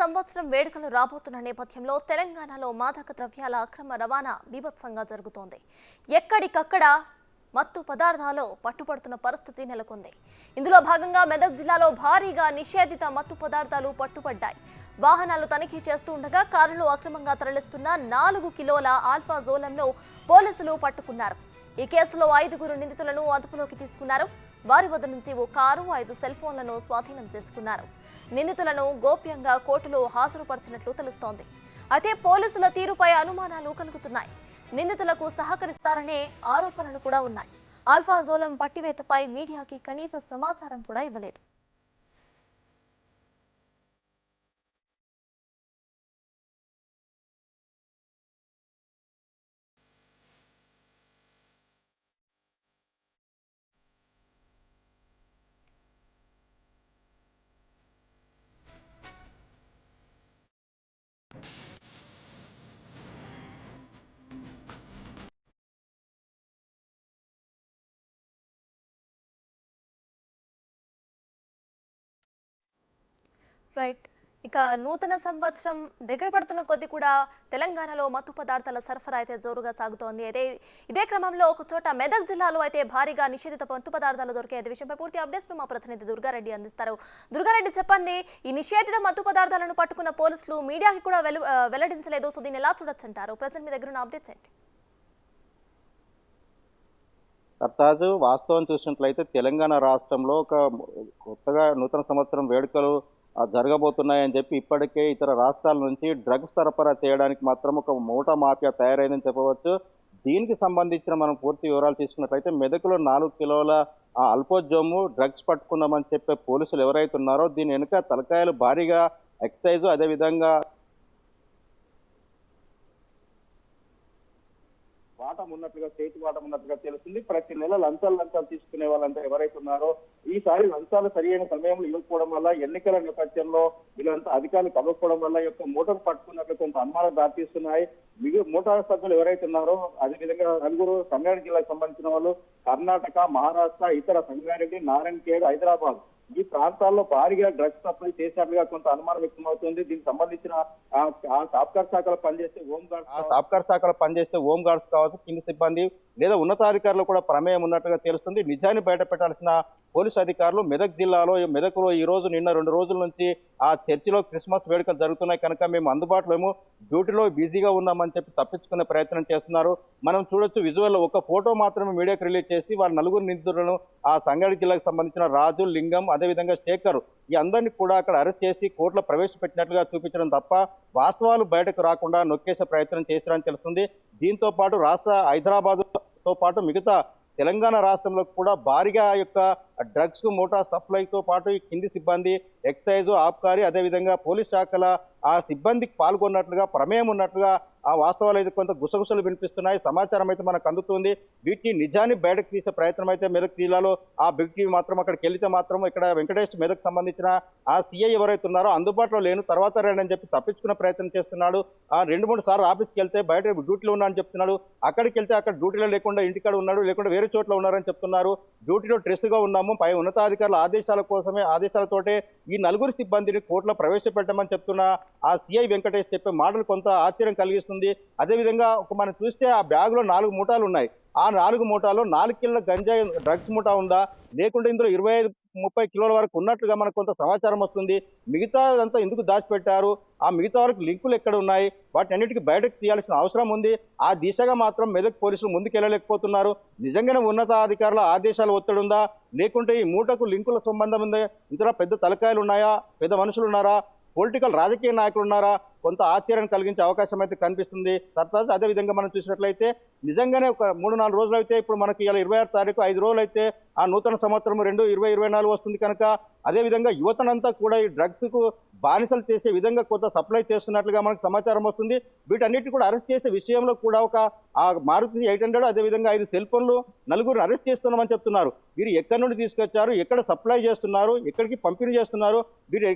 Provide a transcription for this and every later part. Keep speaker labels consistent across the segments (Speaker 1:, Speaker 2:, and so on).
Speaker 1: సంవత్సరం వేడుకలు రాబోతున్న నేపథ్యంలో తెలంగాణలో మాదక ద్రవ్యాల అక్రమ రవాణా బీభత్సంగా జరుగుతోంది. ఎక్కడికక్కడ మత్తు పదార్థాలు పట్టుబడుతున్న పరిస్థితి నెలకొంది. ఇందులో భాగంగా మెదక్ జిల్లాలో భారీగా నిషేధిత మత్తు పదార్థాలు పట్టుబడ్డాయి. వాహనాలు తనిఖీ చేస్తూ ఉండగా కారులు అక్రమంగా తరలిస్తున్న నాలుగు కిలోల ఆల్ఫా జోలంను పోలీసులు పట్టుకున్నారు. ఈ కేసులో ఐదుగురు నిందితులను అదుపులోకి తీసుకున్నారు. వారి వద్ద నుంచి ఓ కారు ఐదు సెల్ ఫోన్లను స్వాధీనం చేసుకున్నారు. నిందితులను గోప్యంగా కోర్టులో హాజరుపరిచినట్లు తెలుస్తోంది. అయితే పోలీసుల తీరుపై అనుమానాలు కలుగుతున్నాయి. నిందితులకు సహకరిస్తారనే ఆరోపణలు కూడా ఉన్నాయి. ఆల్ఫా జోలం పట్టివేతపై మీడియాకి కనీస సమాచారం కూడా ఇవ్వలేదు. రైట్ ఇక నూతన సంవత్సరం దగ్గర పడుతున్న కొద్ది కూడా తెలంగాణలో మత్తు పదార్థాల సరఫరా అయితే జోరుగా సాగుతోంది. అయితే ఇదే క్రమంలో ఒక చోట మెదక్ జిల్లాలో అయితే భారీగా నిషేధిత మత్తు పదార్థాలు దొరికే విషయంపై పూర్తి అప్డేట్స్ మా ప్రతినిధి దుర్గారెడ్డి అందిస్తారు. దుర్గారెడ్డి చెప్పండి ఈ నిషేధిత మత్తు పదార్థాలను పట్టుకున్న పోలీసులు మీడియాకి కూడా వెల్లడించలేదు. సో దీన్ని ఎలా చూడొచ్చంటారు ప్రజెంట్ మీ దగ్గర ఉన్న అప్డేట్స్ ఏంటి?
Speaker 2: సర్తాజు వాస్తవం చూసినట్లయితే తెలంగాణ రాష్ట్రంలో ఒక కొత్తగా నూతన సంవత్సరం వేడుకలు జరగబోతున్నాయని చెప్పి ఇప్పటికే ఇతర రాష్ట్రాల నుంచి డ్రగ్స్ సరఫరా చేయడానికి మాత్రం ఒక మూట మాఫియా తయారైందని చెప్పవచ్చు. దీనికి సంబంధించిన మనం పూర్తి వివరాలు తీసుకున్నట్లయితే మెదకులో నాలుగు కిలోల ఆ, అల్పోజోము డ్రగ్స్ పట్టుకున్నామని చెప్పే పోలీసులు ఎవరైతే ఉన్నారో దీని వెనుక తలకాయలు భారీగా ఎక్సైజ్ అదేవిధంగా వాటం ఉన్నట్లుగా చేతి వాటం ఉన్నట్లుగా తెలుస్తుంది. ప్రతి నెల లంచాలు లంచాలు తీసుకునే వాళ్ళంతా ఎవరైతే ఉన్నారో ఈసారి లంచాలు సరియైన సమయంలో ఇవ్వకపోవడం వల్ల ఎన్నికల నేపథ్యంలో వీళ్ళంతా అధికారులు కలవకపోవడం వల్ల యొక్క మోటార్ పట్టుకున్నట్లు కొంత అనుమానం దారితీస్తున్నాయి. మిగిలిన మూటాల సభ్యులు ఎవరైతే ఉన్నారో అదేవిధంగా నలుగురు సంగారెడ్డి జిల్లాకు సంబంధించిన వాళ్ళు కర్ణాటక మహారాష్ట్ర ఇతర సంగారెడ్డి నారాయణఖేడ్ హైదరాబాద్ ఈ ప్రాంతాల్లో భారీగా డ్రగ్స్ సప్లై చేసినట్లుగా కొంత అనుమానం వ్యక్తమవుతుంది. దీనికి సంబంధించిన ఆ- సాఫ్ట్వేర్ శాఖలో పనిచేసే హోంగార్డ్స్ ఆ సాఫ్ట్వేర్ శాఖలో పనిచేసే హోంగార్డ్స్ కావచ్చు కింది సిబ్బంది లేదా ఉన్నతాధికారులు కూడా ప్రమేయం ఉన్నట్టుగా తెలుస్తుంది. నిజాన్ని బయట పెట్టాల్సిన పోలీసు అధికారులు మెదక్ జిల్లాలో ఈ మెదక్లో ఈ రోజు నిన్న రెండు రోజుల నుంచి ఆ చర్చిలో క్రిస్మస్ వేడుకలు జరుగుతున్నాయి. కనుక మేము అందుబాటులో ఏమో డ్యూటీలో బిజీగా ఉన్నామని చెప్పి తప్పించుకునే ప్రయత్నం చేస్తున్నారు. మనం చూడొచ్చు విజువల్ ఒక ఫోటో మాత్రమే మీడియాకు రిలీజ్ చేసి వాళ్ళ నలుగురు నిందితులను ఆ సంగారెడ్డి జిల్లాకు సంబంధించిన రాజు లింగం అదేవిధంగా శేఖర్ ఈ అందరినీ కూడా అక్కడ అరెస్ట్ చేసి కోర్టులో ప్రవేశపెట్టినట్లుగా చూపించడం తప్ప వాస్తవాలు బయటకు రాకుండా నొక్కేసే ప్రయత్నం చేశారని తెలుస్తుంది. దీంతో పాటు రాష్ట్ర హైదరాబాద్ తో పాటు మిగతా తెలంగాణ రాష్ట్రంలో కూడా భారీగా యొక్క డ్రగ్స్ మోటార్ సప్లైతో పాటు ఈ కింది సిబ్బంది ఎక్సైజ్ ఆబ్కారీ అదేవిధంగా పోలీస్ శాఖల ఆ సిబ్బందికి పాల్గొన్నట్లుగా ప్రమేయం ఉన్నట్లుగా ఆ వాస్తవాలు అయితే కొంత గుసగుసలు వినిపిస్తున్నాయి. సమాచారం అయితే మనకు అందుతుంది. వీటిని నిజాన్ని బయటకు తీసే ప్రయత్నం అయితే మెదక్ జిల్లాలో ఆ వ్యక్తి మాత్రం అక్కడికి వెళితే మాత్రం ఇక్కడ వెంకటేష్ మెదక్ సంబంధించిన ఆ సీఐ ఎవరైతే ఉన్నారో అందుబాటులో లేను. తర్వాత రండి అని చెప్పి తప్పించుకునే ప్రయత్నం చేస్తున్నాడు. ఆ రెండు మూడు సార్లు ఆఫీస్కి వెళ్తే బయట డ్యూటీలో ఉన్నా అని చెప్తున్నాడు. అక్కడికి వెళ్తే అక్కడ డ్యూటీలో లేకుండా ఇంటికాడ ఉన్నాడు. లేకుండా వేరే చోట్ల ఉన్నారని చెప్తున్నారు. డ్యూటీలో స్ట్రెస్గా ఉన్నాము. పై ఉన్నతాధికారుల ఆదేశాల కోసమే ఆదేశాలతోటే ఈ నలుగురు సిబ్బందిని కోర్టులో ప్రవేశపెట్టమని చెప్తున్న ఆ సిఐ వెంకటేష్ చెప్పే మాటలు కొంత ఆశ్చర్యం కలిగిస్తుంది. ఉంది. అదేవిధంగా ఒక మనం చూస్తే ఆ బ్యాగ్లో నాలుగు మూటాలు ఉన్నాయి. ఆ నాలుగు మూటాలు నాలుగు కిలోల గంజాయి డ్రగ్స్ మూటా ఉందా? లేకుంటే ఇందులో ఇరవై ఐదు ముప్పై కిలోల వరకు ఉన్నట్లుగా మనకు కొంత సమాచారం వస్తుంది. మిగతా అంతా ఎందుకు దాచిపెట్టారు? ఆ మిగతా వరకు లింకులు ఎక్కడ ఉన్నాయి? వాటి అన్నిటికీ బయటకు తీయాల్సిన అవసరం ఉంది. ఆ దిశగా మాత్రం మెదక్ పోలీసులు ముందుకెళ్ళలేకపోతున్నారు. నిజంగానే ఉన్నతాధికారుల ఆదేశాలు ఒత్తిడి ఉందా? లేకుంటే ఈ మూటకు లింకుల సంబంధం ఉందా? ఇందులో పెద్ద తలకాయలు ఉన్నాయా? పెద్ద మనుషులు ఉన్నారా? పొలిటికల్ రాజకీయ నాయకులు ఉన్నారా? కొంత ఆశ్చర్యం కలిగించే అవకాశం అయితే కనిపిస్తుంది. సర్తాజ్ అదే విధంగా మనం చూసినట్లయితే నిజంగానే ఒక మూడు నాలుగు రోజులు అయితే ఇప్పుడు మనకి ఇలా ఇరవై ఆరు తారీఖు ఐదు రోజులు అయితే ఆ నూతన సంవత్సరం రెండు ఇరవై ఇరవై నాలుగు వస్తుంది కనుక అదే విధంగా యువతనంతా కూడా ఈ డ్రగ్స్కు బానిసలు చేసే విధంగా కొంత సప్లై చేస్తున్నట్లుగా మనకు సమాచారం వస్తుంది. వీటన్నిటి కూడా అరెస్ట్ చేసే విషయంలో కూడా ఒక ఆ మారుతి ఎయిట్ హండ్రెడ్ అదే విధంగా ఐదు సెల్ ఫోన్లు నలుగురు అరెస్ట్ చేస్తున్నామని చెప్తున్నారు. వీరు ఎక్కడి నుండి తీసుకొచ్చారు? ఎక్కడ సప్లై చేస్తున్నారు? ఎక్కడికి పంపిణీ చేస్తున్నారు? వీరు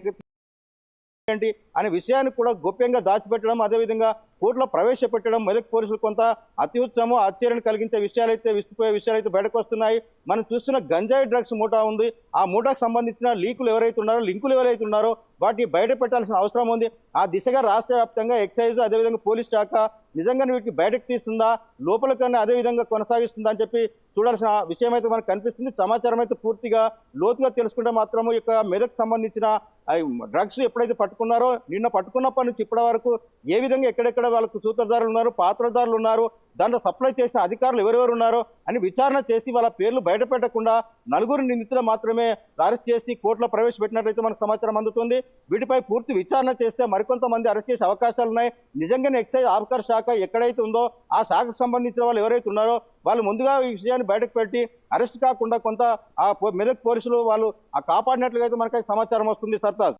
Speaker 2: ఏంటి అనే విషయాన్ని కూడా గోప్యంగా దాచిపెట్టడం అదేవిధంగా కోర్టులో ప్రవేశపెట్టడం మెదక్ పోలీసులు కొంత అత్యుత్సము ఆశ్చర్యం కలిగించే విషయాలైతే విస్తుపోయే విసిపోయే విషయాలు అయితే బయటకు వస్తున్నాయి. మనం చూస్తున్న గంజాయి డ్రగ్స్ మూటా ఉంది. ఆ మూటాకు సంబంధించిన లీకులు ఎవరైతే ఉన్నారో లింకులు ఎవరైతే ఉన్నారో వాటిని బయట పెట్టాల్సిన అవసరం ఉంది. ఆ దిశగా రాష్ట్ర వ్యాప్తంగా ఎక్సైజ్ అదేవిధంగా పోలీస్ శాఖ నిజంగా వీటికి బయటకు తీస్తుందా? లోపల కన్నా అదే విధంగా కొనసాగిస్తుందా అని చెప్పి చూడాల్సిన విషయం అయితే మనకు కనిపిస్తుంది. సమాచారం అయితే పూర్తిగా లోతుగా తెలుసుకుంటే మాత్రము ఇక మెదక్ సంబంధించిన డ్రగ్స్ ఎప్పుడైతే పట్టుకున్నారో నిన్న పట్టుకున్నప్పటి నుంచి ఇప్పటి వరకు ఏ విధంగా ఎక్కడెక్కడ వాళ్ళకు సూత్రధారులు ఉన్నారు పాత్రధారులు ఉన్నారు దాంట్లో సప్లై చేసిన అధికారులు ఎవరెవరు ఉన్నారో అని విచారణ చేసి వాళ్ళ పేర్లు బయటపెట్టకుండా నలుగురు నిందితులు మాత్రమే అరెస్ట్ చేసి కోర్టులో ప్రవేశపెట్టినట్లయితే మనకు సమాచారం అందుతుంది. వీటిపై పూర్తి విచారణ చేస్తే మరికొంతమంది అరెస్ట్ చేసే అవకాశాలు ఉన్నాయి. నిజంగానే ఎక్సైజ్ ఆబ్కార్ శాఖ ఎక్కడైతే ఉందో ఆ శాఖకు సంబంధించిన వాళ్ళు ఎవరైతే ఉన్నారో వాళ్ళు ముందుగా ఈ విషయాన్ని బయటకు పెట్టి అరెస్ట్ కాకుండా కొంత ఆ మెదక్ పోలీసులు వాళ్ళు ఆ కాపాడినట్లుగా అయితే మనకి సమాచారం వస్తుంది సర్తాజ్.